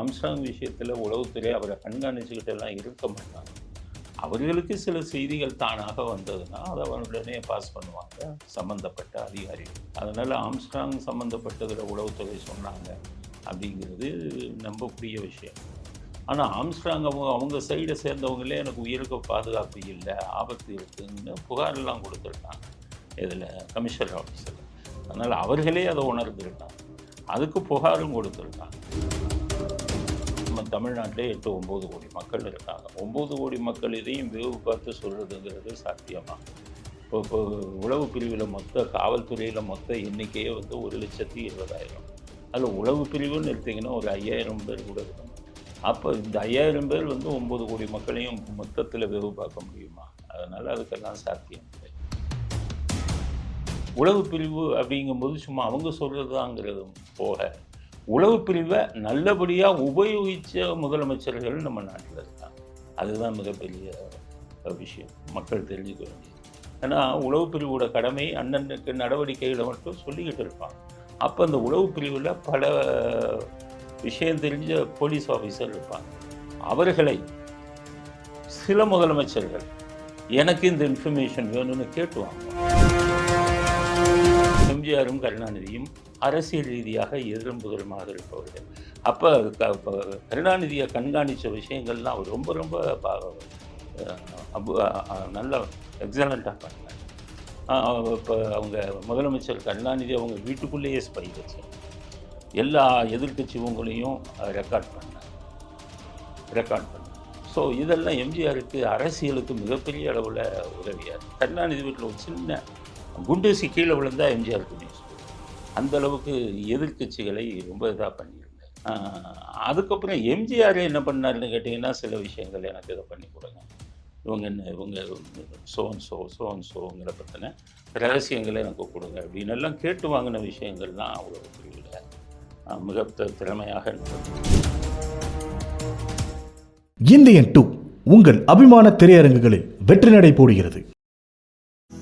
Armstrong விஷயத்தில் உளவுத்துறை அவரை கண்காணிச்சுக்கிட்டெல்லாம் இருக்க மாட்டாங்க. அவர்களுக்கு சில செய்திகள் தானாக வந்ததுன்னா அதை உடனே பாஸ் பண்ணுவாங்க சம்மந்தப்பட்ட அதிகாரிகள். அதனால் ஆம்ஸ்டாங் சம்மந்தப்பட்டதில் உளவுத்துறை சொன்னாங்க அப்படிங்கிறது நம்பக்கூடிய விஷயம். ஆனால் ஆம்ஸ்டாங் அவங்க அவங்க சைடை சேர்ந்தவங்களே எனக்கு உயிருக்கு பாதுகாப்பு இல்லை ஆபத்து இருக்குதுன்னு புகாரெல்லாம் கொடுத்துருக்காங்க. இதில் கமிஷனர் ஆஃபீஸில் அதனால் அவர்களே அதை உணர்ந்துருக்காங்க. அதுக்கு புகாரும் கொடுத்துருக்காங்க. தமிழ்நாட்டிலே எட்டு ஒம்பது கோடி மக்கள் இருக்காங்க. ஒம்பது கோடி மக்கள் இதையும் வேவு பார்த்து சொல்கிறதுங்கிறது சாத்தியமாக இப்போ இப்போ உளவு பிரிவில் மொத்த காவல்துறையில் மொத்த எண்ணிக்கையே வந்து ஒரு லட்சத்தி இருபதாயிரம். அதில் உளவு பிரிவுன்னு எடுத்திங்கன்னா ஒரு ஐயாயிரம் பேர் கூட இருக்கணும் அப்போ இந்த ஐயாயிரம் பேர் வந்து ஒம்பது கோடி மக்களையும் மொத்தத்தில் வேவு பார்க்க முடியுமா? அதனால் அதுக்கெல்லாம் சாத்தியம் இல்லை. உளவு பிரிவு அப்படிங்கும்போது சும்மா அவங்க சொல்கிறதாங்கிறது போக உளவு பிரிவை நல்லபடியாக உபயோகித்த முதலமைச்சர்கள் நம்ம நாட்டில் இருக்காங்க. அதுதான் மிகப்பெரிய விஷயம். மக்கள் தெரிஞ்சுக்க வேண்டியது. ஏன்னா உளவு பிரிவோட கடமை அண்ணனுக்கு நடவடிக்கைகளை மட்டும் சொல்லிக்கிட்டு இருப்பாங்க. அப்போ அந்த உளவு பிரிவில் பல விஷயம் தெரிஞ்ச போலீஸ் ஆஃபீஸர் இருப்பாங்க. அவர்களை சில முதலமைச்சர்கள் எனக்கு இந்த இன்ஃபர்மேஷன் வேணும்னு கேட்டுவாங்க எம்ஜிஆரும் கருணாநிதியும் அரசியல் ரீதியாக எதிரம்புகரமாக இருப்பவர்கள். அப்போ கருணாநிதியை கண்காணித்த விஷயங்கள்லாம் அவர் ரொம்ப ரொம்ப பா- நல்ல எக்ஸலண்ட்டாக பண்ணாங்க இப்போ அவங்க முதலமைச்சர் கருணாநிதி அவங்க வீட்டுக்குள்ளேயே ஸ்பை வச்சாங்க எல்லா எதிர்கட்சிவங்களையும் ரெக்கார்ட் பண்ணார். ரெக்கார்ட் பண்ணேன் ஸோ இதெல்லாம் எம்ஜிஆருக்கு அரசியலுக்கு மிகப்பெரிய அளவில் உதவியார் கருணாநிதி வீட்டில் ஒரு சின்ன குண்டூசி கீழே விழுந்தா எம்ஜிஆர் நியூஸ் அந்த அளவுக்கு எதிர்க்கட்சிகளை ரொம்ப இதாக பண்ணியிருந்தேன் அதுக்கப்புறம் எம்ஜிஆர் என்ன பண்ணாருன்னு கேட்டிங்கன்னா சில விஷயங்கள் எனக்கு இதை பண்ணி கொடுங்க. இவங்க என்ன இவங்க சோன் சோ சோன் சோங்கிற பற்றின ரகசியங்களை எனக்கு கொடுங்க அப்படின்னு எல்லாம் கேட்டு வாங்கின விஷயங்கள்லாம் அவ்வளோ புரியல மிக திறமையாக இந்தியன் டூ உங்கள் அபிமான திரையரங்குகளில் வெற்றி நடை போடுகிறது.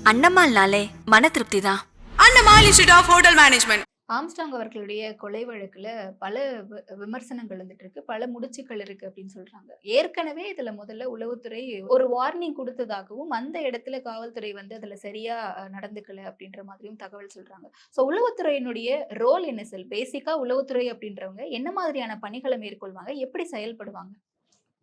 அன்னம்மாள்னாலே மன திருப்தி தான் Annamal institute of hotel management Armstrong அவர்களுடைய கொலை வழக்குல பல வி- விமர்சனங்கள் வந்துட்டு இருக்கு. பல முடிச்சுக்கள் இருக்கு அப்படின்னு சொல்றாங்க. ஏற்கனவே இதுல முதல்ல உளவுத்துறை ஒரு வார்னிங் கொடுத்ததாகவும் அந்த இடத்துல காவல்துறை வந்து அதுல சரியா நடந்துக்கல அப்படின்ற மாதிரியும் தகவல் சொல்றாங்க. சோ உளவுத்துறையினுடைய ரோல் என்ன செல் பேசிக்கா உளவுத்துறை அப்படின்றவங்க என்ன மாதிரியான பணிகளை மேற்கொள்வாங்க? எப்படி செயல்படுவாங்க?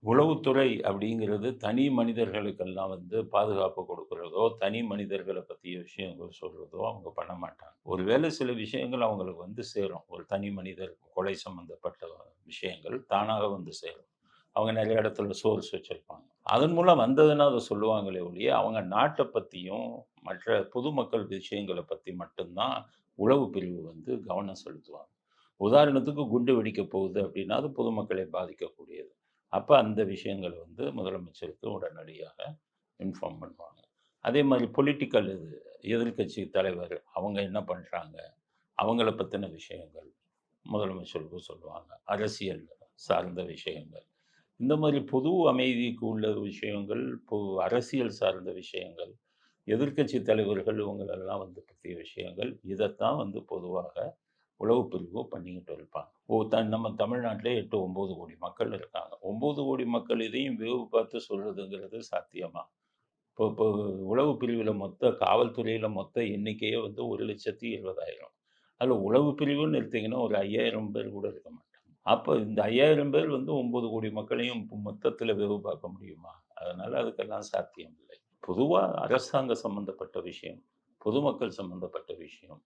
உளவுத்துறை அப்படிங்கிறது தனி மனிதர்களுக்கெல்லாம் வந்து பாதுகாப்பு கொடுக்குறதோ தனி மனிதர்களை பற்றிய விஷயங்கள் சொல்கிறதோ அவங்க பண்ண மாட்டாங்க. ஒருவேளை சில விஷயங்கள் அவங்களுக்கு வந்து சேரும். ஒரு தனி மனிதர் கொலை சம்மந்தப்பட்ட விஷயங்கள் தானாக வந்து சேரும். அவங்க நிறைய இடத்துல சோர்ஸ் வச்சுருப்பாங்க. அதன் மூலம் வந்ததுன்னா அதை சொல்லுவாங்களே ஒழிய அவங்க நாட்டை பற்றியும் மற்ற பொதுமக்கள் விஷயங்களை பற்றி மட்டும்தான் உளவு பிரிவு வந்து கவனம் செலுத்துவாங்க. உதாரணத்துக்கு குண்டு வெடிக்க போகுது அப்படின்னா அது பொதுமக்களை பாதிக்கக்கூடியது. அப்போ அந்த விஷயங்கள் வந்து முதலமைச்சருக்கு உடனடியாக இன்ஃபார்ம் பண்ணுவாங்க. அதே மாதிரி பொலிட்டிக்கல் இது எதிர்க்கட்சி தலைவர் அவங்க என்ன பண்ணுறாங்க அவங்கள பற்றின விஷயங்கள் முதலமைச்சருக்கு சொல்லுவாங்க. அரசியல் சார்ந்த விஷயங்கள். இந்த மாதிரி பொது அமைதிக்கு உள்ள விஷயங்கள் பொ அரசியல் சார்ந்த விஷயங்கள் எதிர்க்கட்சி தலைவர்கள் இவங்களெல்லாம் வந்து பற்றிய விஷயங்கள் இதைத்தான் வந்து பொதுவாக உளவு பிரிவோ பண்ணிக்கிட்டு இருப்பாங்க. ஓ த நம்ம தமிழ்நாட்டிலே எட்டு ஒம்பது கோடி மக்கள் இருக்காங்க. ஒம்பது கோடி மக்கள் இதையும் வேவு பார்த்து சொல்கிறதுங்கிறது சாத்தியமா? இப்போ இப்போ உளவு பிரிவில் மொத்த காவல்துறையில் மொத்த எண்ணிக்கையே வந்து ஒரு லட்சத்தி இருபதாயிரம் அதில் உளவு பிரிவுன்னு எடுத்திங்கன்னா ஒரு ஐயாயிரம் பேர் கூட இருக்க மாட்டாங்க. அப்போ இந்த ஐயாயிரம் பேர் வந்து ஒம்பது கோடி மக்களையும் மொத்தத்தில் வேவு பார்க்க முடியுமா? அதனால் அதுக்கெல்லாம் சாத்தியம் இல்லை பொதுவாக அரசாங்க சம்மந்தப்பட்ட விஷயம் பொதுமக்கள் சம்மந்தப்பட்ட விஷயம்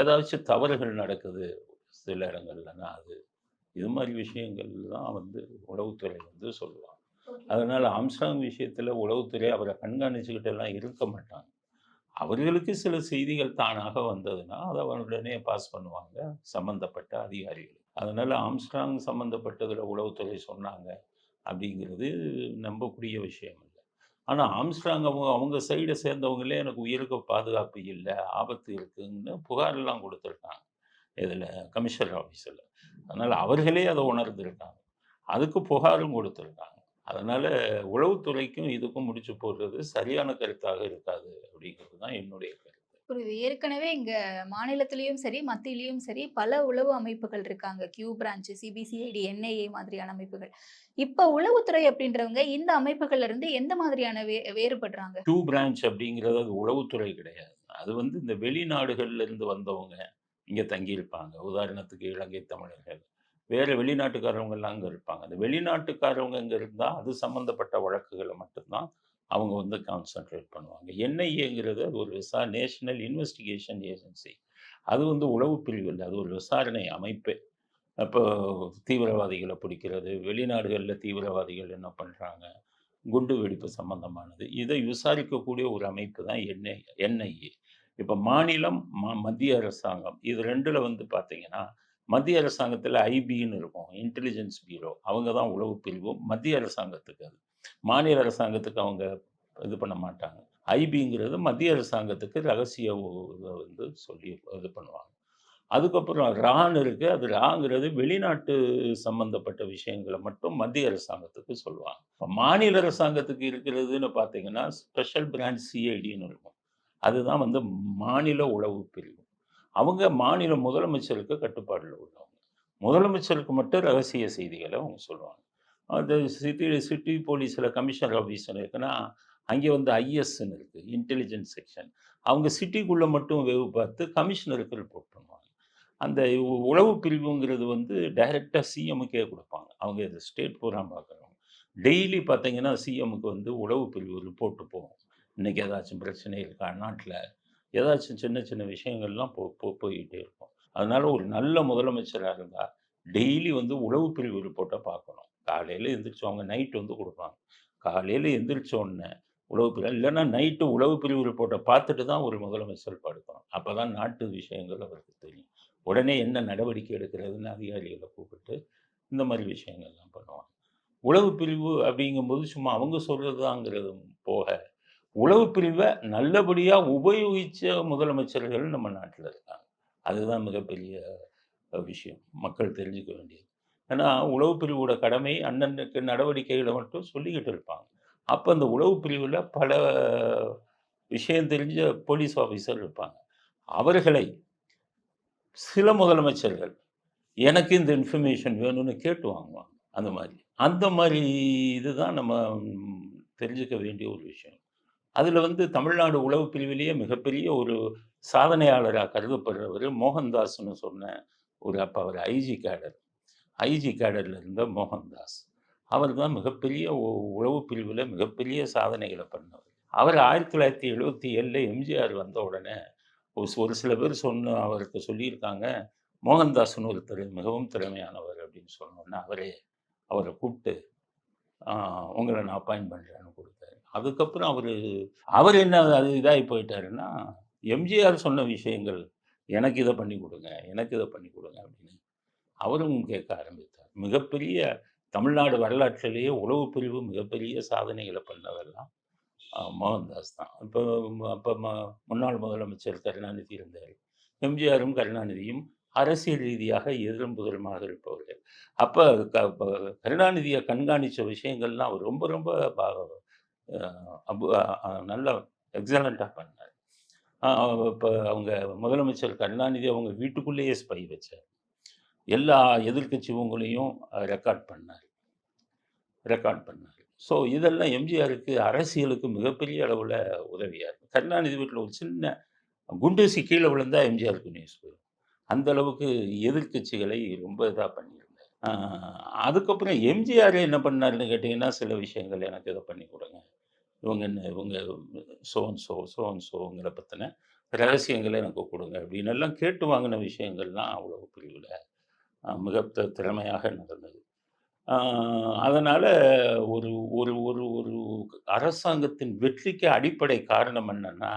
ஏதாச்சும் தவறுகள் நடக்குது சில இடங்கள்லன்னா அது இது மாதிரி விஷயங்கள் தான் வந்து உளவுத்துறை வந்து சொல்லுவாங்க. அதனால் ஆம்ஸ்டாங் விஷயத்தில் உளவுத்துறை அவரை கண்காணிச்சுக்கிட்டு எல்லாம் இருக்க மாட்டாங்க. அவர்களுக்கு சில செய்திகள் தானாக வந்ததுன்னா அதை உடனே பாஸ் பண்ணுவாங்க சம்மந்தப்பட்ட அதிகாரிகள். அதனால் ஆம்ஸ்டாங் சம்மந்தப்பட்டதில் உளவுத்துறை சொன்னாங்க அப்படிங்கிறது நம்பக்கூடிய விஷயம். ஆனால் ஆம்ஸ்ட்ராங் அவங்க அவங்க சைடை சேர்ந்தவங்களே எனக்கு உயிருக்கு பாதுகாப்பு இல்லை ஆபத்து இருக்குதுன்னு புகாரெல்லாம் கொடுத்துருக்காங்க. இதில் கமிஷனர் ஆஃபீஸில் அதனால் அவர்களே அதை உணர்ந்திருக்காங்க. அதுக்கு புகாரும் கொடுத்துருக்காங்க. அதனால் உளவுத்துறைக்கும் இதுக்கும் முடிச்சு போடுறது சரியான கருத்தாக இருக்காது அப்படிங்கிறது தான் என்னுடைய கருத்து. புரியுது. ஏற்கனவே இங்க மாநிலத்திலயும் சரி, மத்தியிலயும் சரி பல உளவு அமைப்புகள் இருக்காங்க. கியூ பிரான்ச், சிபிசிஐடி, என்ஐஏ மாதிரியான அமைப்புகள். இப்ப உளவுத்துறை அப்படின்றவங்க இந்த அமைப்புகள்ல இருந்து எந்த மாதிரியான வே வேறுபடுறாங்க? கியூ பிரான்ச் அப்படிங்கிறது அது உளவுத்துறை கிடையாது. அது வந்து இந்த வெளிநாடுகள்ல இருந்து வந்தவங்க இங்க தங்கியிருப்பாங்க. உதாரணத்துக்கு இலங்கை தமிழர்கள். வேற வெளிநாட்டுக்காரவங்கலாம் அங்க இருப்பாங்க. அந்த வெளிநாட்டுக்காரவங்க இங்க இருந்தா, அது சம்மந்தப்பட்ட வழக்குகளை மட்டும்தான் அவங்க வந்து கான்சன்ட்ரேட் பண்ணுவாங்க. என்ஐஏங்கிறது அது ஒரு விசா நேஷனல் இன்வெஸ்டிகேஷன் ஏஜென்சி. அது வந்து உளவு பிரிவு இல்லை அது ஒரு விசாரணை அமைப்பு இப்போ தீவிரவாதிகளை பிடிக்கிறது, வெளிநாடுகளில் தீவிரவாதிகள் என்ன பண்ணுறாங்க குண்டு வெடிப்பு சம்பந்தமானது. இதை விசாரிக்கக்கூடிய ஒரு அமைப்பு தான் என்ஐ என்ஐஏ. இப்போ மாநிலம், ம மத்திய அரசாங்கம் இது ரெண்டில் வந்து பார்த்தீங்கன்னா, மத்திய அரசாங்கத்தில் ஐபின்னு இருக்கும். Intelligence bureau. அவங்க தான் உளவு பிரிவு. மத்திய அரசாங்கத்துக்கு அது. மாநில அரசாங்கத்துக்கு அவங்க இது பண்ண மாட்டாங்க. ஐபிங்கிறது மத்திய அரசாங்கத்துக்கு ரகசிய வந்து சொல்லி இது பண்ணுவாங்க. அதுக்கப்புறம் ரான்னு இருக்குது அது ராங்கிறது வெளிநாட்டு சம்மந்தப்பட்ட விஷயங்களை மட்டும் மத்திய அரசாங்கத்துக்கு சொல்லுவாங்க. இப்போ மாநில அரசாங்கத்துக்கு இருக்கிறதுன்னு பார்த்தீங்கன்னா, ஸ்பெஷல் பிரான்ச் சிஐடின்னு இருக்கும். அதுதான் வந்து மாநில உளவு பிரிவு. அவங்க மாநில முதலமைச்சருக்கு கட்டுப்பாடில் உள்ளவங்க. முதலமைச்சருக்கு மட்டும் ரகசிய செய்திகளை அவங்க சொல்லுவாங்க. அது சிட்டி சிட்டி போலீஸில் கமிஷனர் ஆஃபீஸ்ன்னு இருக்குன்னா, அங்கே வந்து ஐஎஸ்ன்னு இருக்குது இன்டெலிஜென்ஸ் செக்ஷன். அவங்க சிட்டிக்குள்ளே மட்டும் வேவு பார்த்து கமிஷனருக்கு ரிப்போர்ட் பண்ணுவாங்க. அந்த உளவு பிரிவுங்கிறது வந்து டைரெக்டாக சிஎம்முக்கே கொடுப்பாங்க அவங்க இத ஸ்டேட் பூரா பார்க்குறவங்க. டெய்லி பார்த்தீங்கன்னா, சிஎம்முக்கு வந்து உளவு பிரிவு ரிப்போர்ட் போகும். இன்னைக்கு ஏதாச்சும் பிரச்சனை இருக்கா நாட்டில் ஏதாச்சும் சின்ன சின்ன விஷயங்கள்லாம் போ போ போயிட்டே இருக்கும். அதனால் ஒரு நல்ல முதலமைச்சராக இருந்தால் டெய்லி வந்து உளவு பிரிவு ரிப்போர்ட்டை பார்க்கணும். காலையில் எந்திரிச்சவங்க நைட்டு வந்து கொடுப்பாங்க காலையில் எந்திரிச்ச உளவு பிரிவு இல்லைன்னா நைட்டு உளவு பிரிவு ரிப்போர்ட்டை பார்த்துட்டு தான் ஒரு முதலமைச்சர் படுக்கணும். அப்போ தான் நாட்டு விஷயங்கள் அவருக்கு தெரியும். உடனே என்ன நடவடிக்கை எடுக்கிறதுன்னு அதிகாரிகளை கூப்பிட்டு, இந்த மாதிரி விஷயங்கள்லாம் பண்ணுவாங்க. உளவு பிரிவு அப்படிங்கும்போது சும்மா அவங்க சொல்றது தாங்கிறது போக, உளவு பிரிவை நல்லபடியாக உபயோகித்த முதலமைச்சர்கள் நம்ம நாட்டில் இருக்காங்க. அதுதான் மிகப்பெரிய விஷயம். மக்கள் தெரிஞ்சுக்க வேண்டியது. ஏன்னா, உளவு பிரிவோட கடமை அண்ணனுக்கு நடவடிக்கைகளை மட்டும் சொல்லிக்கிட்டு இருப்பாங்க. அப்போ அந்த உளவு பிரிவில் பல விஷயம் தெரிஞ்ச போலீஸ் ஆஃபீஸர் இருப்பாங்க. அவர்களை சில முதலமைச்சர்கள், எனக்கு இந்த இன்ஃபர்மேஷன் வேணும்னு கேட்டு வாங்குவாங்க. அந்த மாதிரி அந்த மாதிரி இதுதான் நம்ம தெரிஞ்சுக்க வேண்டிய ஒரு விஷயம். அதில் வந்து தமிழ்நாடு உளவு பிரிவிலேயே மிகப்பெரிய ஒரு சாதனையாளராக கருதப்படுறவர் மோகன்தாஸ்னு சொன்ன ஒரு அப்போ அவர் ஐஜி கேடர். ஐஜி கேடர்ல இருந்த மோகன்தாஸ். அவர் தான் மிகப்பெரிய உ உளவு பிரிவில் மிகப்பெரிய சாதனைகளை பண்ணவர். அவர் 1977ல எம்ஜிஆர் வந்த உடனே ஒரு சில பேர் சொன்ன அவருக்கு சொல்லியிருக்காங்க, மோகன்தாஸ்னு ஒருத்தர் மிகவும் திறமையானவர் அப்படின்னு சொன்னோன்னே அவரே அவரை கூப்பிட்டு உங்களை நான் அப்பாயின் பண்ணுறேன்னு கொடுத்தாரு அதுக்கப்புறம் அவர் அவர் என்ன அது இதாகி போயிட்டாருன்னா, எம்ஜிஆர் சொன்ன விஷயங்கள், எனக்கு இதை பண்ணி கொடுங்க எனக்கு இதை பண்ணி கொடுங்க அப்படின்னு அவரும் கேட்க ஆரம்பித்தார். மிகப்பெரிய தமிழ்நாடு வரலாற்றிலேயே உளவு பிரிவு மிகப்பெரிய சாதனைகளை பண்ணதெல்லாம் மோகன்தாஸ் தான். இப்போ அப்போ ம முன்னாள் முதலமைச்சர் கருணாநிதி இருந்தார் எம்ஜிஆரும், கருணாநிதியும் அரசியல் ரீதியாக எதிரும் புதிருமாக இருப்பவர்கள். அப்போ க கருணாநிதியை கண்காணிச்ச விஷயங்கள்லாம் அவர் ரொம்ப ரொம்ப நல்ல எக்ஸலண்ட்டாக பண்ணார் இப்போ நல்லா பண்ணாரு. அவங்க முதலமைச்சர் கருணாநிதி அவங்க வீட்டுக்குள்ளேயே ஸ்பை வச்சார் எல்லா எதிர்கட்சிவங்களையும் ரெக்கார்ட் பண்ணார். ரெக்கார்ட் பண்ணார். ஸோ இதெல்லாம் எம்ஜிஆருக்கு அரசியலுக்கு மிகப்பெரிய அளவில் உதவியாக இருக்கும். கருணாநிதி வீட்டில் ஒரு சின்ன குண்டூசி கீழே விழுந்தா எம்ஜிஆருக்கு நியூஸ் போயிடும். அந்த அளவுக்கு எதிர்க்கட்சிகளை ரொம்ப இதாக பண்ணியிருந்தார். அதுக்கப்புறம் எம்ஜிஆர் என்ன பண்ணார்னு கேட்டிங்கன்னா சில விஷயங்கள் எனக்கு இதை பண்ணி கொடுங்க. இவங்க என்ன இவங்க சோன் சோ, சோன் அண்ட் பற்றின ரகசியங்களை எனக்கு கொடுங்க அப்படின்னு எல்லாம் கேட்டு வாங்கின விஷயங்கள்லாம் அவ்வளோ பிரிவில் மிக திறமையாக நடந்தது. அதனால் ஒரு ஒரு ஒரு ஒரு அரசாங்கத்தின் வெற்றிக்கு அடிப்படை காரணம் என்னென்னா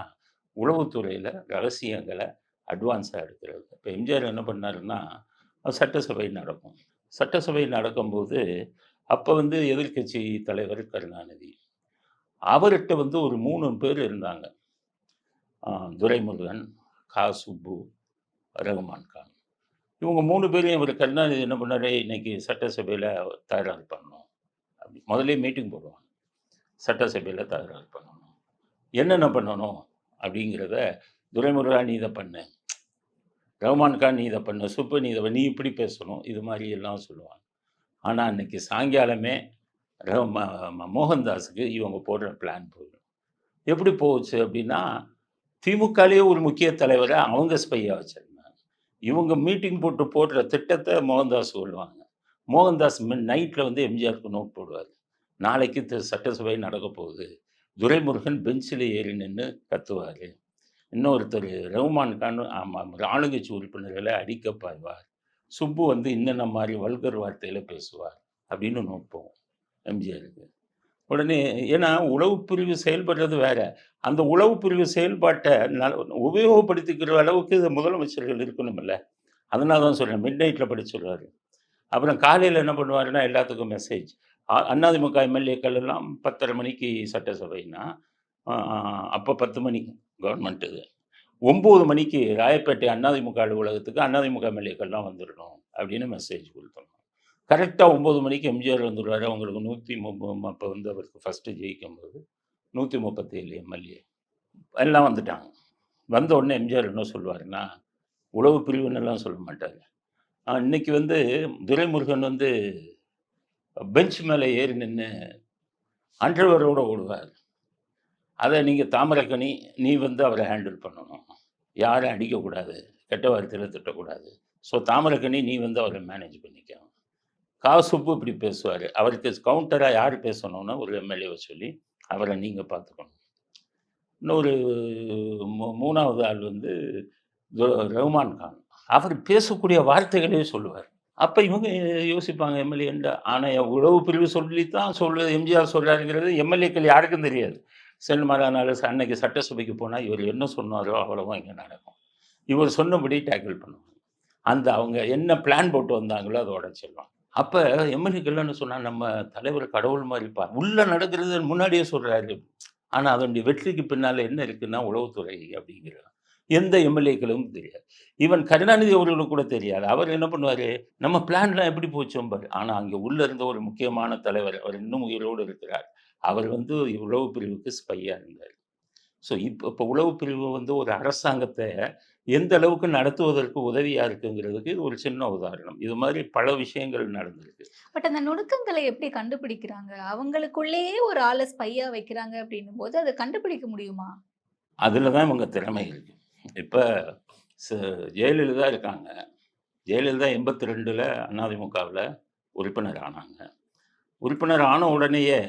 உளவுத்துறையில் ரகசியங்களை அட்வான்ஸாக எடுக்கிறது. இப்போ எம்ஜிஆர் என்ன பண்ணாருன்னா, சட்டசபை நடக்கும். சட்டசபை நடக்கும்போது, அப்போ வந்து எதிர்க்கட்சி தலைவர் கருணாநிதி. அவர்கிட்ட வந்து ஒரு மூணு பேர் இருந்தாங்க. துரைமுருகன், கா. சுப்பு, ரகுமான் கான். இவங்க மூணு பேரையும் இவரு கருணாநிதி என்ன பண்ணாரு, இன்னைக்கு சட்டசபையில் தயாராக பண்ணணும். அப்படி முதல்ல மீட்டிங் போடுவாங்க. சட்டசபையில் தகராறு பண்ணணும். என்னென்ன பண்ணணும்? அப்படிங்கிறத துரைமுருகா நீ இதை பண்ணு. ரஹ்மான் கான் நீ இதை பண்ணு. சுப்பு நீ இதை நீ இப்படி பேசணும். இது மாதிரி எல்லாம் சொல்லுவாங்க. ஆனால் அன்னைக்கு சாயங்காலமே மோகன்தாஸுக்கு இவங்க போடுற பிளான் போயிடும். எப்படி போச்சு அப்படின்னா திமுகலேயே ஒரு முக்கிய தலைவரை அவங்க ஸ்பையாக வச்சாங்க இவங்க மீட்டிங் போட்டு போடுற திட்டத்தை மோகன்தாஸ் சொல்லுவாங்க. மோகன்தாஸ் நைட்டில் வந்து எம்ஜிஆருக்கு நோட் போடுவார். நாளைக்கு சட்டசபை நடக்க போகுது. துரைமுருகன் பெஞ்சில் ஏறி நின்று கத்துவார். இன்னொருத்தர் ரஹ்மான் கான் ஆமாம் ஆளுங்கட்சி உறுப்பினர்களை அடிக்க பாய்வார். சுப்பு வந்து இன்னென்ன மாதிரி வல்கர் வார்த்தையில் பேசுவார் அப்படின்னு நோட் போவோம் எம்ஜிஆருக்கு. உடனே ஏன்னா உளவு பிரிவு செயல்படுறது வேற. அந்த உளவு பிரிவு செயல்பாட்டை உபயோகப்படுத்திக்கிற அளவுக்கு இது முதலமைச்சர்கள் இருக்கணும்ல அதனால தான் சொல்கிறேன் மிட் நைட்டில் படிச்சுடுவார் அப்புறம் காலையில் என்ன பண்ணுவாருன்னா எல்லாத்துக்கும் மெசேஜ் அதிமுக எம்எல்ஏக்கள் எல்லாம் பத்தரை மணிக்கு சட்டசபைனா அப்போ பத்து மணி கவர்மெண்ட் இது. ஒம்பது மணிக்கு ராயப்பேட்டை அதிமுக அலுவலகத்துக்கு அதிமுக எம்எல்ஏக்கள்லாம் வந்துடணும் அப்படின்னு மெசேஜ் கொடுத்தோம். கரெக்டாக ஒம்பது மணிக்கு எம்ஜிஆர் வந்துடுவார் அவங்களுக்கு நூற்றி அப்போ வந்து அவருக்கு ஃபஸ்ட்டு ஜெயிக்கும் போது நூற்றி முப்பத்தேழு எம்எல்ஏ. எல்லாம் வந்துட்டாங்க. வந்த உடனே எம்ஜிஆர் என்ன சொல்லுவாருன்னா உளவு பிரிவுன்னெல்லாம் சொல்ல மாட்டார் இன்னைக்கு வந்து துரைமுருகன் வந்து பெஞ்ச் மேலே ஏறி நின்று அன்றவரோடு ஓடுவார். அதை நீங்கள் தாமரக்கனி நீ வந்து அவரை ஹேண்டில் பண்ணணும். யாரும் அடிக்கக்கூடாது. கெட்ட வார்த்தையில் திட்டக்கூடாது. ஸோ தாமரக்கனி நீ வந்து அவரை மேனேஜ் பண்ணிக்கணும். காசுப்பு இப்படி பேசுவார். அவருக்கு கவுண்டராக யார் பேசணும்னா ஒரு எம்எல்ஏவை சொல்லி அவரை நீங்கள் பார்த்துக்கணும். இன்னொரு மூ- மூணாவது ஆள் வந்து ரஹ்மான் கான். அவர் பேசக்கூடிய வார்த்தைகளே சொல்லுவார். அப்போ இவங்க யோசிப்பாங்க எம்எல்ஏன்ற ஆனால் உழவு பிரிவு சொல்லி தான் சொல்லு எம்ஜிஆர் சொல்கிறாருங்கிறது எம்எல்ஏக்கள் யாருக்கும் தெரியாது. செல்மரானால அன்னைக்கு சட்டசபைக்கு போனால் இவர் என்ன சொன்னாரோ அவ்வளோவும் இங்கே நடக்கும். இவர் சொன்னபடி டேக்கிள் பண்ணுவாங்க அந்த அவங்க என்ன பிளான் போட்டு வந்தாங்களோ அதை உடச்சிடுவாங்க அப்போ எம்எல்ஏக்கள் என்ன சொன்னால் நம்ம தலைவர் கடவுள் மாதிரி இருப்பார் உள்ளே நடக்கிறது முன்னாடியே சொல்கிறாரு ஆனால் அதனுடைய வெற்றிக்கு பின்னால் என்ன இருக்குன்னா உளவுத்துறை அப்படிங்கிறார் எந்த எம்எல்ஏக்களும் தெரியாது. ஈவன் கருணாநிதி அவர்களுக்கு கூட தெரியாது. அவர் என்ன பண்ணுவார்? நம்ம பிளான்லாம் எப்படி போச்சோம் பாரு ஆனால் அங்கே உள்ளே இருந்த ஒரு முக்கியமான தலைவர் அவர் இன்னும் உயிரோடு இருக்கிறார். அவர் வந்து உளவு பிரிவுக்கு ஸ்பையாக இருந்தார். ஸோ இப்போ இப்போ உளவு பிரிவு வந்து ஒரு அரசாங்கத்தை எந்த அளவுக்கு நடத்துவதற்கு உதவியாக இருக்குங்கிறதுக்கு இது ஒரு சின்ன உதாரணம். இது மாதிரி பல விஷயங்கள் நடந்திருக்கு. பட் அந்த நுணுக்கங்களை எப்படி கண்டுபிடிக்கிறாங்க? அவங்களுக்குள்ளேயே ஒரு ஆளை ஸ்பையா வைக்கிறாங்க அப்படின்னும் போது அதை கண்டுபிடிக்க முடியுமா? அதில் தான் இவங்க திறமை இருக்கு. இப்போ ஜெயலலிதா இருக்காங்க. ஜெயலலிதா எண்பத்தி ரெண்டில் அதிமுகவில் உறுப்பினர் ஆனாங்க. உறுப்பினர் ஆன உடனேயே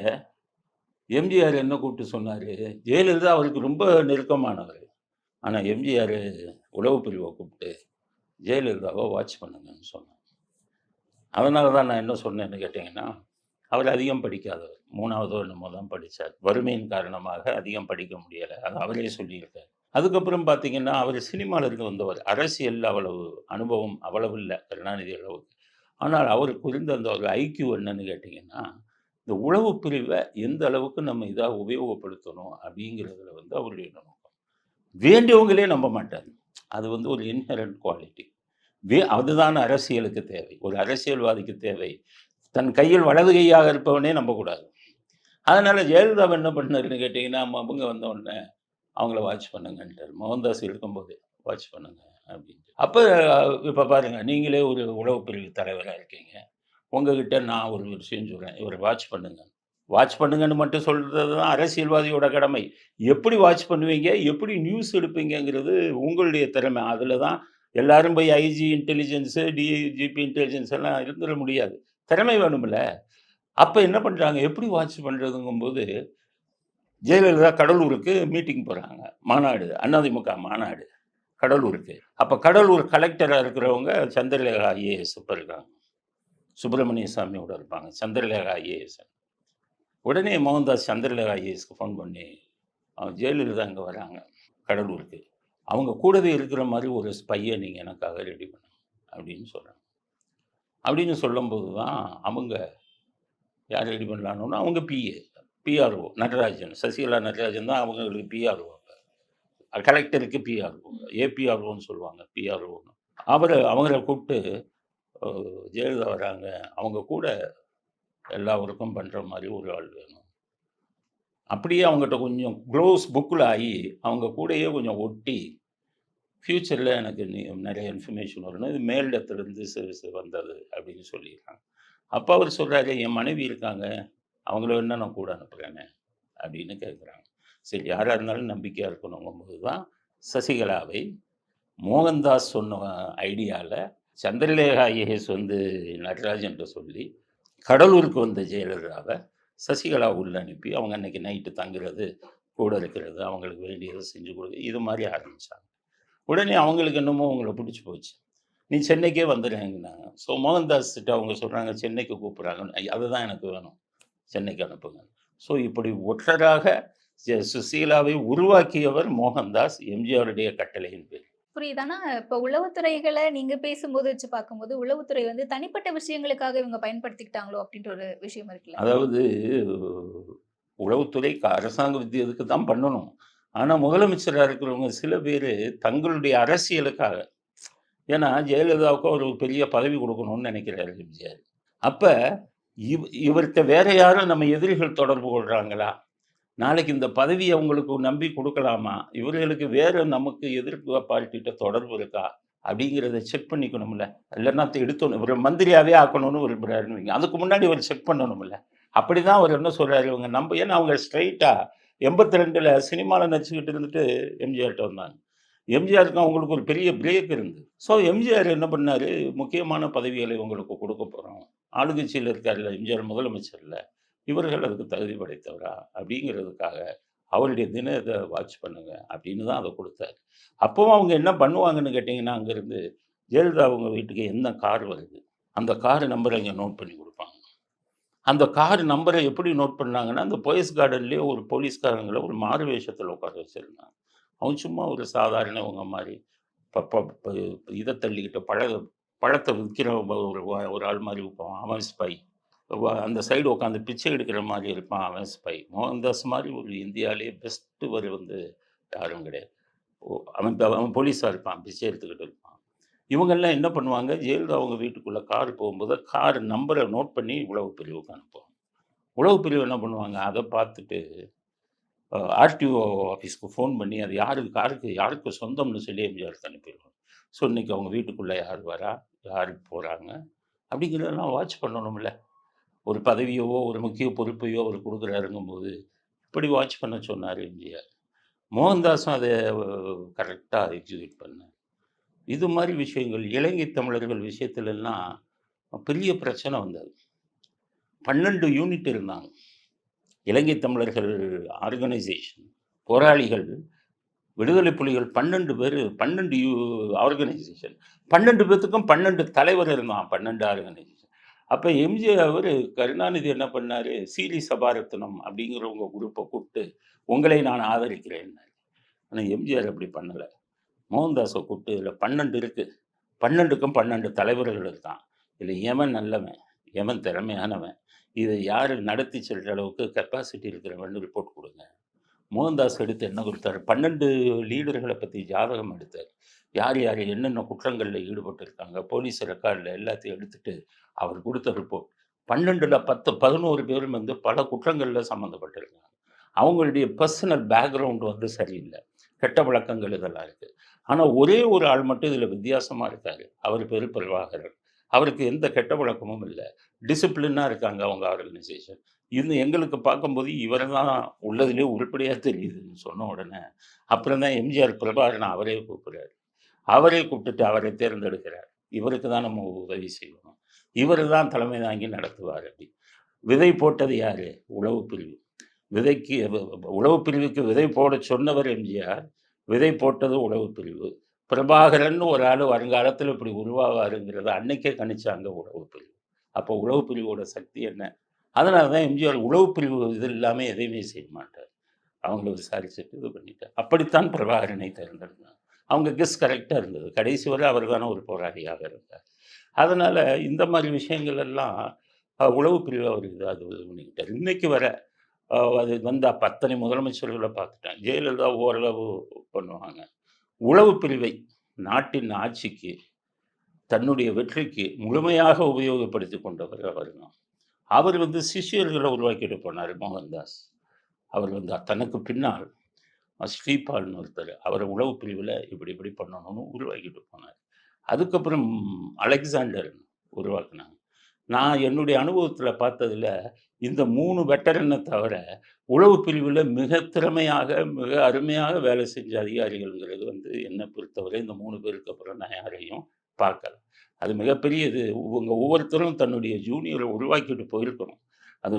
எம்ஜிஆர் என்ன கூப்பிட்டு சொன்னார்? ஜெயலலிதா அவருக்கு ரொம்ப நெருக்கமானவர். ஆனால் எம்ஜிஆர் உளவு பிரிவை கூப்பிட்டு ஜெயலலிதாவை வாட்ச் பண்ணுங்கன்னு சொன்னேன். அதனால தான் நான் என்ன சொன்னேன்னு கேட்டிங்கன்னா அவர் அதிகம் படிக்காதவர். மூணாவதோ என்னமோ தான் படித்தார் வறுமையின் காரணமாக அதிகம் படிக்க முடியலை. அது அவரே சொல்லியிருக்கார். அதுக்கப்புறம் பார்த்தீங்கன்னா அவர் சினிமாவில் இருந்து வந்தவர். அரசியல் அவ்வளவு அனுபவம் அவ்வளவு இல்லை. கருணாநிதி அளவுக்கு. ஆனால் அவருக்கு இருந்த அந்த ஒரு ஐக்கியூ என்னன்னு கேட்டிங்கன்னா இந்த உளவு பிரிவை எந்த அளவுக்கு நம்ம இதாக உபயோகப்படுத்தணும் அப்படிங்கிறதுல வந்து அவருடைய வேண்டியவங்களே நம்ப மாட்டார் அது வந்து ஒரு இன்ஹரண்ட் குவாலிட்டி வே அதுதான் அரசியலுக்கு தேவை. ஒரு அரசியல்வாதிக்கு தேவை. தன் கையில் வலது கையாக இருப்பவனே நம்பக்கூடாது அதனால் ஜெயலலிதா என்ன பண்ணாருன்னு கேட்டிங்கன்னா அவங்க வந்த உடனே அவங்கள வாட்ச் பண்ணுங்கன்ட்டார். மோகன்தாஸ் இருக்கும்போது வாட்ச் பண்ணுங்க அப்படின்ட்டு. அப்போ இப்போ பாருங்கள் நீங்களே ஒரு உளவு பிரிவு தலைவராக இருக்கீங்க. உங்ககிட்ட நான் ஒரு விஷயம் சொல்கிறேன் இவரை வாட்ச் பண்ணுங்க. வாட்ச் பண்ணுங்கன்னு மட்டும் சொல்கிறது தான் அரசியல்வாதியோட கடமை. எப்படி வாட்ச் பண்ணுவீங்க? எப்படி நியூஸ் எடுப்பீங்கங்கிறது உங்களுடைய திறமை. அதில் தான் எல்லாரும் போய் ஐஜி இன்டெலிஜென்ஸு டிஜிபி இன்டெலிஜென்ஸ் எல்லாம் இருந்துட முடியாது. திறமை வேணும்ல. அப்போ என்ன பண்ணுறாங்க எப்படி வாட்ச் பண்ணுறதுங்கும்போது ஜெயலலிதா கடலூருக்கு மீட்டிங் போகிறாங்க மாநாடு அதிமுக மாநாடு கடலூருக்கு. அப்போ கடலூர் கலெக்டராக இருக்கிறவங்க சந்திரலேகா ஐஏஎஸ் இப்போ இருக்காங்க. சுப்பிரமணிய சாமியோட இருப்பாங்க. சந்திரலேகா ஐஏஎஸ் உடனே மோகன்தாஸ் சந்திரலேகா ஐஏஎஸ்க்கு ஃபோன் பண்ணி அவங்க ஜெயலலிதா அங்கே வராங்க கடலூருக்கு. அவங்க கூடவே இருக்கிற மாதிரி ஒரு ஸ்பையை நீங்கள் எனக்காக ரெடி பண்ணுங்க அப்படின்னு சொல்கிறாங்க அப்படின்னு சொல்லும்போது தான் அவங்க யார் ரெடி பண்ணலான்னு அவங்க பிஏ பிஆர்ஓ நடராஜன் சசிகலா நடராஜன் தான் அவங்களுக்கு பிஆர்ஓ கலெக்டருக்கு பிஆர்ஓ ஏபிஆர்ஓன்னு சொல்லுவாங்க பிஆர்ஓன்னு அவரை அவங்கள கூப்பிட்டு ஜெயலலிதா வராங்க. அவங்க கூட எல்லா ஒர்க்கும் பண்ணுற மாதிரி ஒரு ஆள் வேணும். அப்படியே அவங்ககிட்ட கொஞ்சம் க்ளோஸ் புக்கில் ஆகி அவங்க கூடயே கொஞ்சம் ஒட்டி ஃப்யூச்சரில் எனக்கு நீ நிறைய இன்ஃபர்மேஷன் வரணும். இது மேலிடத்துலேருந்து சிறு சிறு வந்தது அப்படின்னு சொல்லிடுறாங்க. அப்போ அவர் சொல்கிறாரு என் மனைவி இருக்காங்க. அவங்கள வேணா நான் கூட அனுப்புகிறேனே அப்படின்னு கேட்குறாங்க சரி யாராக இருந்தாலும் நம்பிக்கையாக இருக்கணுங்கும்போது தான் சசிகலாவை மோகன்தாஸ் சொன்ன ஐடியாவில் சந்திரலேகா ஐஏஎஸ் வந்து நடராஜன்ட்ட சொல்லி கடலூருக்கு வந்த ஜெயலலிதாவை சசிகலா உள்ள அனுப்பி அவங்க அன்னைக்கு நைட்டு தங்குறது கூட இருக்கிறது அவங்களுக்கு வேண்டியதை செஞ்சு கொடுக்க இது மாதிரி ஆரம்பித்தாங்க உடனே அவங்களுக்கு என்னமோ அவங்கள பிடிச்சி போச்சு. நீ சென்னைக்கே வந்துடுறேங்கன்னாங்க ஸோ மோகன்தாஸ் கிட்ட அவங்க சொல்கிறாங்க சென்னைக்கு கூப்பிட்றாங்க அதுதான் எனக்கு வேணும். சென்னைக்கு அனுப்புங்க ஸோ இப்படி ஒற்றராக சுசீலாவை உருவாக்கியவர் மோகன்தாஸ் எம்ஜிஆருடைய கட்டளையின் பேர் புரியுதானா? இப்போ உளவுத்துறைகளை நீங்க பேசும்போது வச்சு பார்க்கும்போது உளவுத்துறை வந்து தனிப்பட்ட விஷயங்களுக்காக இவங்க பயன்படுத்திக்கிட்டாங்களோ அப்படின்ற ஒரு விஷயம் இருக்குல்ல? அதாவது உளவுத்துறை அரசாங்க வித்தியதுக்கு தான் பண்ணணும். ஆனால் முதலமைச்சராக இருக்கிறவங்க சில பேர் தங்களுடைய அரசியலுக்காக ஏன்னா ஜெயலலிதாவுக்கு ஒரு பெரிய பதவி கொடுக்கணும்னு நினைக்கிறாரு விஜயார் அப்போ இவ் இவர்கிட்ட வேற யாரும் நம்ம எதிரிகள் தொடர்பு கொள்கிறாங்களா நாளைக்கு இந்த பதவி அவங்களுக்கு நம்பி கொடுக்கலாமா? இவர்களுக்கு வேறு நமக்கு எதிர்ப்பு பார்ட்டிகிட்ட தொடர்பு இருக்கா? அப்படிங்கிறத செக் பண்ணிக்கணும்ல. இல்லைன்னா எடுத்தணும் இவர் மந்திரியாவே ஆக்கணும்னு விரும்புகிறாருன்னு வைங்க அதுக்கு முன்னாடி அவர் செக் பண்ணணும்ல. அப்படிதான் அவர் என்ன சொல்கிறாரு இவங்க? நம்ம ஏன்னா அவங்க ஸ்ட்ரைட்டாக எண்பத்தி ரெண்டில் சினிமாவில் நடிச்சுக்கிட்டு இருந்துட்டு எம்ஜிஆர்கிட்ட வந்தாங்க. எம்ஜிஆருக்கு அவங்களுக்கு ஒரு பெரிய பிரேக் இருந்து. ஸோ எம்ஜிஆர் என்ன பண்ணாரு? முக்கியமான பதவிகளை உங்களுக்கு கொடுக்க போகிறோம் ஆளுங்கட்சியில் இருக்கார்ல எம்ஜிஆர் முதலமைச்சரில். இவர்கள் அதுக்கு தகுதி படைத்தவரா? அப்படிங்கிறதுக்காக அவருடைய தினத்தை வாட்ச் பண்ணுங்க அப்படின்னு தான் அதை கொடுத்தாரு. அப்பவும் அவங்க என்ன பண்ணுவாங்கன்னு கேட்டிங்கன்னா அங்கேருந்து ஜெயலலிதா அவங்க வீட்டுக்கு என்ன கார் வருது? அந்த கார் நம்பரை இங்கே நோட் பண்ணி கொடுப்பாங்க. அந்த கார் நம்பரை எப்படி நோட் பண்ணாங்கன்னா அந்த போயஸ் கார்டன்லேயே ஒரு போலீஸ்காரங்களை ஒரு மாறு வேஷத்தில் உட்கார வச்சுருந்தாங்க. அவன் சும்மா ஒரு சாதாரணவங்க மாதிரி ப- ப- இதை தள்ளிக்கிட்ட பழ பழத்தை விற்கிற ஒரு ஒரு ஆள் மாதிரி விற்பான் அவன் ஸ்பை அந்த சைடு உட்காந்து பிச்சை எடுக்கிற மாதிரி இருப்பான் அவன் ஸ்பை மோகன்தாஸ் மாதிரி ஒரு இந்தியாவிலேயே பெஸ்ட்டு ஒரு வந்து யாரும் கிடையாது. ஓ, அவன் அவன் போலீஸாக இருப்பான் பிச்சை எடுத்துக்கிட்டு இருப்பான். இவங்கெல்லாம் என்ன பண்ணுவாங்க? ஜெயலலிதா அவங்க வீட்டுக்குள்ளே கார் போகும்போது கார் நம்பரை நோட் பண்ணி உளவு பிரிவுக்கு அனுப்புவாங்க. உளவு பிரிவு என்ன பண்ணுவாங்க? அதை பார்த்துட்டு ஆர்டிஓ ஆஃபீஸ்க்கு ஃபோன் பண்ணி அது யாருக்கு காருக்கு யாருக்கு சொந்தம்னு சொல்லி எம்ஜிஆருக்கு அனுப்பிடுவாங்க. ஸோ இன்றைக்கி அவங்க வீட்டுக்குள்ளே யார் வரா? யார் போகிறாங்க அப்படிங்கிறதெல்லாம் வாட்ச் பண்ணணும்ல. ஒரு பதவியவோ ஒரு முக்கிய பொறுப்பையோ அவர் கொடுக்குறாருங்கும்போது இப்படி வாட்ச் பண்ண சொன்னார் எம்ஜிஆர். மோகன்தாஸும் அதை கரெக்டாக எக்ஸிக்யூட் பண்ணார். இது மாதிரி விஷயங்கள் இலங்கை தமிழர்கள் விஷயத்துலலாம் பெரிய பிரச்சனை வந்தது. பன்னெண்டு யூனிட் இருந்தாங்க. இலங்கை தமிழர்கள் ஆர்கனைசேஷன் போராளிகள் விடுதலை புலிகள் பன்னெண்டு பேர் பன்னெண்டு யூ ஆர்கனைசேஷன் பன்னெண்டு பேர்த்துக்கும் பன்னெண்டு தலைவர் இருந்தான் பன்னெண்டு ஆர்கனைசேஷன் அப்போ எம்ஜிஆர் அவர் கருணாநிதி என்ன பண்ணார்? சீரி சபாரத்னம் அப்படிங்கிறவங்க குரூப்பை கூப்பிட்டு உங்களை நான் ஆதரிக்கிறேன் ஆனால் எம்ஜிஆர் அப்படி பண்ணலை. மோகன்தாஸை கூப்பிட்டு இதில் பன்னெண்டு இருக்குது பன்னெண்டுக்கும் பன்னெண்டு தலைவர்கள் இருக்கான். இதில் எவன் நல்லவன்? எமன் திறமையானவன்? இதை யார் நடத்தி செல்கிற அளவுக்கு கெப்பாசிட்டி இருக்கிறவன் ரிப்போர்ட் கொடுங்க. மோகன்தாஸ் எடுத்து என்ன கொடுத்தாரு? பன்னெண்டு லீடர்களை பற்றி ஜாதகம் எடுத்தார். யார் யார் என்னென்ன குற்றங்களில் ஈடுபட்டிருக்காங்க? போலீஸ் ரெக்கார்டில் எல்லாத்தையும் எடுத்துகிட்டு அவர் கொடுத்த ரிப்போர்ட் பன்னெண்டுல பத்து பதினோரு பேரும் வந்து பல குற்றங்களில் சம்மந்தப்பட்டிருக்காங்க அவங்களுடைய பர்சனல் பேக்ரவுண்ட் வந்து சரியில்லை. கெட்ட வழக்கங்கள் இதெல்லாம் இருக்குது ஆனால் ஒரே ஒரு ஆள் மட்டும் இதில் வித்தியாசமாக இருக்காரு. அவர் பேர் பிரபாகரன். அவருக்கு எந்த கெட்ட வழக்கமும் இல்லை. டிசிப்ளினாக இருக்காங்க அவங்க ஆர்கனைசேஷன் இது எங்களுக்கு பார்க்கும்போது இவர் தான் உள்ளதுலேயே உருப்படியாக தெரியுதுன்னு சொன்ன உடனே அப்புறம் தான் எம்ஜிஆர் பிரபாகரன் அவரே கூப்பிடுறாரு. அவரே கூப்பிட்டுட்டு அவரை தேர்ந்தெடுக்கிறார். இவருக்கு தான் நம்ம உதவி செய்யணும். இவர் தான் தலைமை தாங்கி நடத்துவார் அப்படி. விதை போட்டது யார்? உளவு பிரிவு. விதைக்கு உளவு பிரிவுக்கு விதை போட சொன்னவர் எம்ஜிஆர். விதை போட்டது உளவு பிரிவு. பிரபாகரன் ஒரு ஆள் வருங்காலத்தில் இப்படி உருவாவாருங்கிறத அன்னைக்கே கணிச்சாங்க உளவு பிரிவு. அப்போ உளவு பிரிவோட சக்தி என்ன? அதனால தான் எம்ஜிஆர் உளவு பிரிவு இது இல்லாமல் எதையுமே செய்ய மாட்டார். அவங்கள விசாரிச்சுட்டு இது பண்ணிட்டார். அப்படித்தான் பிரபாகரனை தேர்ந்தெடுத்தார். அவங்க கெஸ் கரெக்டாக இருந்தது. கடைசி வரை அவர் தானே ஒரு போராளியாக இருந்தார். அதனால் இந்த மாதிரி விஷயங்கள் எல்லாம் உளவு பிரிவு அவர் இது அது பண்ணிக்கிட்டார். இன்னைக்கு வர அது வந்து பத்தனை அத்தனை முதலமைச்சர்களை பார்த்துட்டேன். ஜெயலலிதா ஓரளவு பண்ணுவாங்க. உளவு பிரிவை நாட்டின் ஆட்சிக்கு தன்னுடைய வெற்றிக்கு முழுமையாக உபயோகப்படுத்தி கொண்டவர் அவர் தான். அவர் வந்து சிஷியர்களை உருவாக்கிட்டு போனார் மோகன்தாஸ். அவர் வந்து தனக்கு பின்னால் ஸ்ரீபால்னு ஒருத்தர். அவர் உளவு பிரிவில் இப்படி இப்படி பண்ணணும்னு உருவாக்கிட்டு போனார். அதுக்கப்புறம் அலெக்சாண்டர் உருவாக்குனாங்க. நான் என்னுடைய அனுபவத்தில் பார்த்ததில் இந்த மூணு வெட்டரனை தவிர உளவு பிரிவில் மிக திறமையாக மிக அருமையாக வேலை செஞ்ச அதிகாரிகள்ங்கிறது வந்து என்னை பொறுத்தவரை இந்த மூணு பேருக்கு அப்புறம் நான் யாரையும் பார்க்கல. அது மிகப்பெரியது. இவங்க ஒவ்வொருத்தரும் தன்னுடைய ஜூனியரை உருவாக்கிட்டு போயிருக்கணும் அது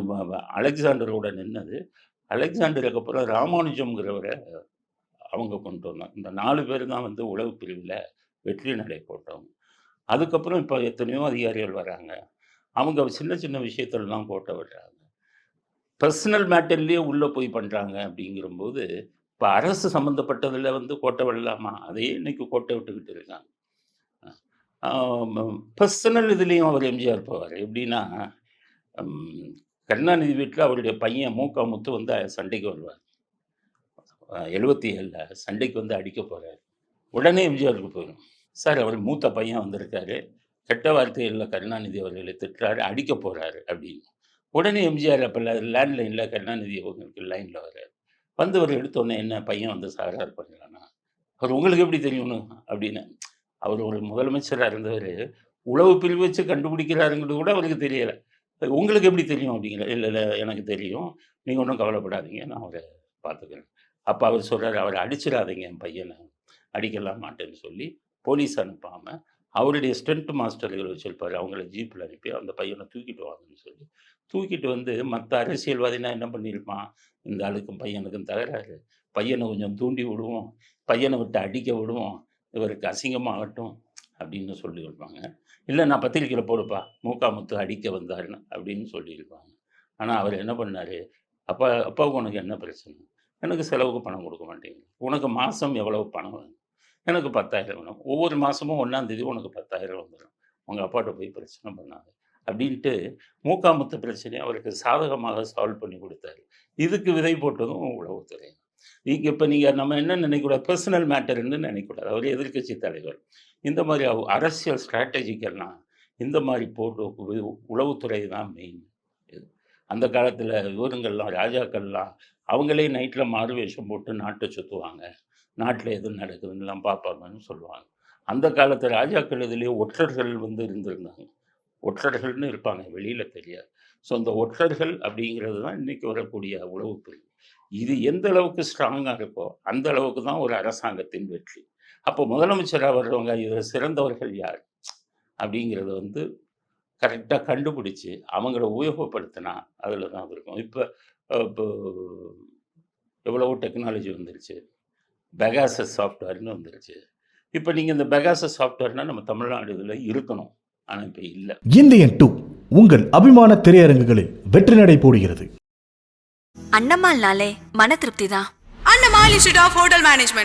அலெக்சாண்டரோட நின்னது. அலெக்சாண்டருக்கு அப்புறம் ராமானுஜம்ங்கிறவரை அவங்க கொண்டு வந்தாங்க இந்த நாலு பேர் தான் வந்து உளவு பிரிவில் வெற்றி நடை போட்டோம் அதுக்கப்புறம் இப்போ எத்தனையோ அதிகாரிகள் வராங்க. அவங்க சின்ன சின்ன விஷயத்திலலாம் கோட்டை விடுறாங்க. பர்சனல் மேட்டர்லேயே உள்ளே போய் பண்ணுறாங்க அப்படிங்கிறபோது இப்போ அரசு சம்மந்தப்பட்டதில் வந்து கோட்டை விடலாமா? அதையே இன்னைக்கு கோட்டை விட்டுக்கிட்டு இருக்காங்க. பர்சனல் இதுலேயும் அவர் எம்ஜிஆர் போவார். எப்படின்னா கருணாநிதி வீட்டில் அவருடைய பையன் மூக்கா முத்து வந்து சண்டைக்கு வருவார். எழுபத்தி ஏழில் சண்டைக்கு வந்து அடிக்க போகிறார் உடனே எம்ஜிஆருக்கு போயிடும் சார் அவர் மூத்த பையன் வந்திருக்காரு. கெட்ட வார்த்தைகளில் கருணாநிதி அவர்களை திட்டுறாரு அடிக்க போகிறாரு அப்படின்னு. உடனே எம்ஜிஆர் அப்போ லேண்ட்லைனில் கருணாநிதி அவங்களுக்கு லைனில் வர்றாரு. வந்து அவர் எடுத்தோடனே என்ன பையன் வந்து சாரார் பண்ணுறானா அவர் உங்களுக்கு எப்படி தெரியணும் அப்படின்னு. அவர் ஒரு முதலமைச்சராக இருந்தவர் உளவு பிரிவு வச்சு கண்டுபிடிக்கிறாருங்கிறது கூட அவருக்கு தெரியலை. உங்களுக்கு எப்படி தெரியும்? அப்படிங்கிற இல்லை இல்லை எனக்கு தெரியும். நீங்கள் ஒன்றும் கவலைப்படாதீங்க நான் அவரை பார்த்துக்கிறேன். அப்போ அவர் சொல்கிறார் அவரை அடிச்சிடாதீங்க என் பையனை. அடிக்கலாம் மாட்டேன்னு சொல்லி போலீஸ் அனுப்பாமல் அவருடைய ஸ்டென்ட் மாஸ்டர்கள் வச்சுருப்பார். அவங்கள ஜீப்பில் அனுப்பி அந்த பையனை தூக்கிட்டு வாங்கன்னு சொல்லி தூக்கிட்டு வந்து மற்ற அரசியல்வாதினா என்ன பண்ணியிருப்பான் இந்த ஆளுக்கும் பையனுக்கும் தகராறு. பையனை கொஞ்சம் தூண்டி விடுவோம். பையனை விட்டு அடிக்க விடுவோம். இவருக்கு அசிங்கமாகட்டும் அப்படின்னு சொல்லியிருப்பாங்க இல்லை நான் பத்திரிக்கையில் போடுப்பா. மூக்காமுத்து அடிக்க வந்தாருன்னு அப்படின்னு சொல்லியிருப்பாங்க ஆனால் அவர் என்ன பண்ணார்? அப்பா அப்பாவுக்கு உனக்கு என்ன பிரச்சனை? எனக்கு செலவுக்கு பணம் கொடுக்க மாட்டேங்குது. உனக்கு மாதம் எவ்வளவு பணம்? வேணும் எனக்கு பத்தாயிரம் வேணும் ஒவ்வொரு மாதமும் ஒன்றாந்தேதி உனக்கு பத்தாயிரம் வந்துடும் உங்கள் அப்பாட்ட போய் பிரச்சனை பண்ணாங்க அப்படின்ட்டு மூக்காமுத்து பிரச்சனையை அவருக்கு சாதகமாக சால்வ் பண்ணி கொடுத்தாரு. இதுக்கு விதை போட்டதும் உளவுத்துறை. நீங்கள் இப்போ நீங்கள் நம்ம என்ன நினைக்கக்கூடாது பர்சனல் மேட்டர்னு நினைக்கக்கூடாது அவர் எதிர்க்கட்சி தலைவர். இந்த மாதிரி அவ- அரசியல் ஸ்ட்ராட்டஜிக்கெல்லாம் இந்த மாதிரி போட்டு உ- உளவுத்துறை தான் மெயின் அந்த காலத்தில் இவருங்கள்லாம் ராஜாக்கள்லாம் அவங்களே நைட்டில் மாறு வேஷம் போட்டு நாட்டை சுற்றுவாங்க நாட்டில் எது நடக்குதுன்னெலாம் பார்ப்பாங்கன்னு சொல்லுவாங்க. அந்த காலத்து ராஜாக்கள் இதுலேயே ஒற்றர்கள் வந்து இருந்திருந்தாங்க. ஒற்றர்கள்னு இருப்பாங்க வெளியில் தெரியாது. ஸோ அந்த ஒற்றர்கள் அப்படிங்கிறது தான் இன்றைக்கி வரக்கூடிய உளவு பிரிவு. இது எந்த அளவுக்கு ஸ்ட்ராங்காக இருக்கோ அந்த அளவுக்கு தான் ஒரு அரசாங்கத்தின் வெற்றி. அப்போ முதலமைச்சராக வர்றவங்க இதில் சிறந்தவர்கள் யார்? அப்படிங்கிறத வந்து கரெக்டாக கண்டுபிடிச்சி அவங்கள உபயோகப்படுத்தினா அதில் தான் இருக்கும். இப்போ இப்போ எவ்வளவோ டெக்னாலஜி வந்துருச்சு. பெகாசஸ் சாஃப்ட்வேர்னு வந்துருச்சு. இப்போ நீங்கள் இந்த பெகாசஸ் சாஃப்ட்வேர்னால் நம்ம தமிழ்நாடு இதில் இருக்கணும். ஆனால் இப்போ இல்லை. இந்தியன் டூ உங்கள் அபிமான திரையரங்குகளில் வெற்றி நடை போடுகிறது. அண்ணம்மாள்னாலே மன திருப்தி தான். Annammal institute of hotel management